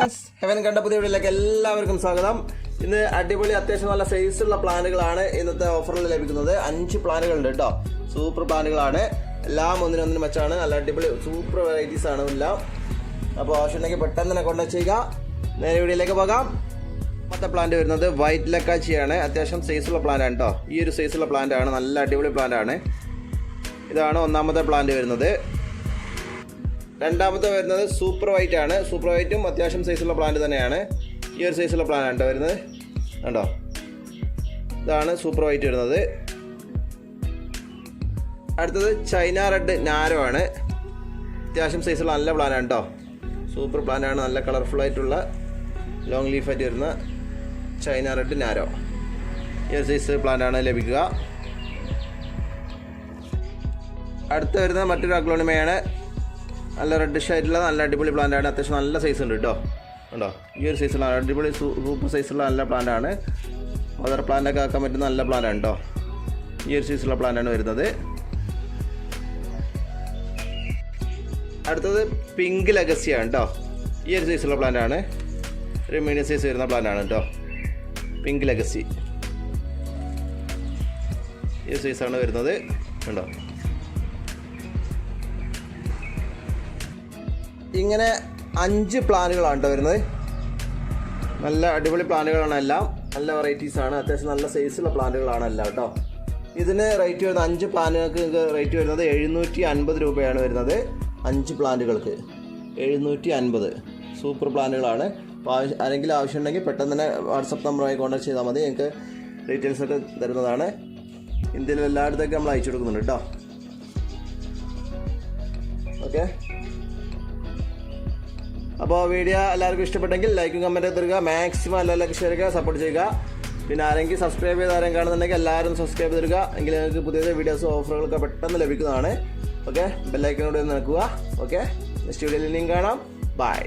കണ്ട പുതിയ വീഡിയോയിലേക്ക് എല്ലാവർക്കും സ്വാഗതം. ഇന്ന് അടിപൊളി അത്യാവശ്യം നല്ല സൈസ് ഉള്ള പ്ലാനുകളാണ് ഇന്നത്തെ ഓഫറിൽ ലഭിക്കുന്നത്. അഞ്ച് പ്ലാനുകളുണ്ട് കേട്ടോ. സൂപ്പർ പ്ലാനുകളാണ്. എല്ലാം ഒന്നിനൊന്നിനും മെച്ചാണ്. നല്ല അടിപൊളി സൂപ്പർ വെറൈറ്റീസ് ആണ് എല്ലാം. അപ്പോൾ ആവശ്യമുണ്ടെങ്കിൽ പെട്ടെന്ന് തന്നെ കൊണ്ടു ചെയ്യുക. നേരെ വീഡിയോയിലേക്ക് പോകാം. മറ്റേ പ്ലാന്റ് വരുന്നത് വൈറ്റ് ലക്കാച്ചിയാണ്. അത്യാവശ്യം സൈസുള്ള പ്ലാന്റ് ആണ് കേട്ടോ. ഈ ഒരു സൈസുള്ള പ്ലാന്റ് ആണ്. നല്ല അടിപൊളി പ്ലാന്റ് ആണ്. ഇതാണ് ഒന്നാമത്തെ പ്ലാന്റ് വരുന്നത്. രണ്ടാമത്തെ വരുന്നത് സൂപ്പർ വൈറ്റ് ആണ്. സൂപ്പർ വൈറ്റും അത്യാവശ്യം സൈസുള്ള പ്ലാന്റ് തന്നെയാണ്. ഈ ഒരു സൈസുള്ള പ്ലാന്റ് ആണ് കേട്ടോ വരുന്നത്. കണ്ടോ? ഇതാണ് സൂപ്പർ വൈറ്റ് വരുന്നത്. അടുത്തത് ചൈന റെഡ് നാരോ ആണ്. അത്യാവശ്യം സൈസുള്ള നല്ല പ്ലാന്റ് ആണ് കേട്ടോ സൂപ്പർ പ്ലാന്റ് ആണ്. നല്ല കളർഫുൾ ആയിട്ടുള്ള ലോങ് ലീഫ് ആയിട്ട് വരുന്ന ചൈന റെഡ് നാരോ. ഈ ഒരു സൈസ് ആണ് ലഭിക്കുക. അടുത്ത് വരുന്നത് മറ്റൊരു അഗ്ലോണിമയാണ്. നല്ല റെഡ് ആയിട്ടുള്ള നല്ല അടിപൊളി പ്ലാന്റ് ആണ്. അത്യാവശ്യം നല്ല സൈസ് ഉണ്ട് കേട്ടോ ഉണ്ടോ ഈ ഒരു സൈസുള്ള അടിപൊളി സൂപ്പർ സൈസുള്ള നല്ല പ്ലാന്റാണ് മദർ പ്ലാന്റ് ഒക്കെ ആക്കാൻ പറ്റുന്ന നല്ല പ്ലാന്റാണ് കേട്ടോ ഈ ഒരു സൈസുള്ള പ്ലാന്റാണ് വരുന്നത്. അടുത്തത് പിങ്ക് ലഗസിയാണ് കേട്ടോ ഈ ഒരു സൈസുള്ള പ്ലാന്റാണ് ഒരു മീഡിയം സൈസ് വരുന്ന പ്ലാന്റാണ് കേട്ടോ പിങ്ക് ലഗസി ഈ സൈസാണ് വരുന്നത്. കണ്ടോ? ഇങ്ങനെ അഞ്ച് പ്ലാനുകളാണ് കേട്ടോ വരുന്നത്. നല്ല അടിപൊളി പ്ലാനുകളാണ് എല്ലാം. നല്ല വെറൈറ്റീസ് ആണ്. അത്യാവശ്യം നല്ല സൈസുള്ള പ്ലാന്റുകളാണ് എല്ലാം കേട്ടോ ഇതിന് റേറ്റ് വരുന്നത് അഞ്ച് പ്ലാനുകൾക്ക് റേറ്റ് വരുന്നത് എഴുന്നൂറ്റി അൻപത് രൂപയാണ് വരുന്നത് അഞ്ച് പ്ലാന്റുകൾക്ക് എഴുന്നൂറ്റി അൻപത് സൂപ്പർ പ്ലാനുകളാണ്. അപ്പോൾ ആവശ്യം ആരെങ്കിലും ആവശ്യമുണ്ടെങ്കിൽ പെട്ടെന്ന് തന്നെ വാട്സപ്പ് നമ്പറുമായി കോൺടാക്ട് ചെയ്താൽ മതി. ഞങ്ങൾക്ക് ഡീറ്റെയിൽസ് ഒക്കെ തരുന്നതാണ്. ഇന്ത്യയിൽ എല്ലായിടത്തേക്കും നമ്മൾ അയച്ചു കൊടുക്കുന്നുണ്ട് കേട്ടോ ഓക്കെ അപ്പോൾ വീഡിയോ എല്ലാവർക്കും ഇഷ്ടപ്പെട്ടെങ്കിൽ ലൈക്കും കമന്റ് തരിക. മാക്സിമം എല്ലാവർക്കും ഷെയർ ചെയ്യുക സപ്പോർട്ട് ചെയ്യുക. പിന്നെ ആരെങ്കിലും സബ്സ്ക്രൈബ് ചെയ്ത് ആരെങ്കിലും കാണുന്നുണ്ടെങ്കിൽ എല്ലാവരും സബ്സ്ക്രൈബ് തരിക. എങ്കിൽ നിങ്ങൾക്ക് പുതിയ പുതിയ വീഡിയോസും ഓഫറുകളൊക്കെ പെട്ടെന്ന് ലഭിക്കുന്നതാണ്. ഓക്കെ ബെല്ലൈക്കനോട് നിൽക്കുക ഓക്കെ നെക്സ്റ്റ് വീഡിയോയിൽ ഇനിയും കാണാം. ബൈ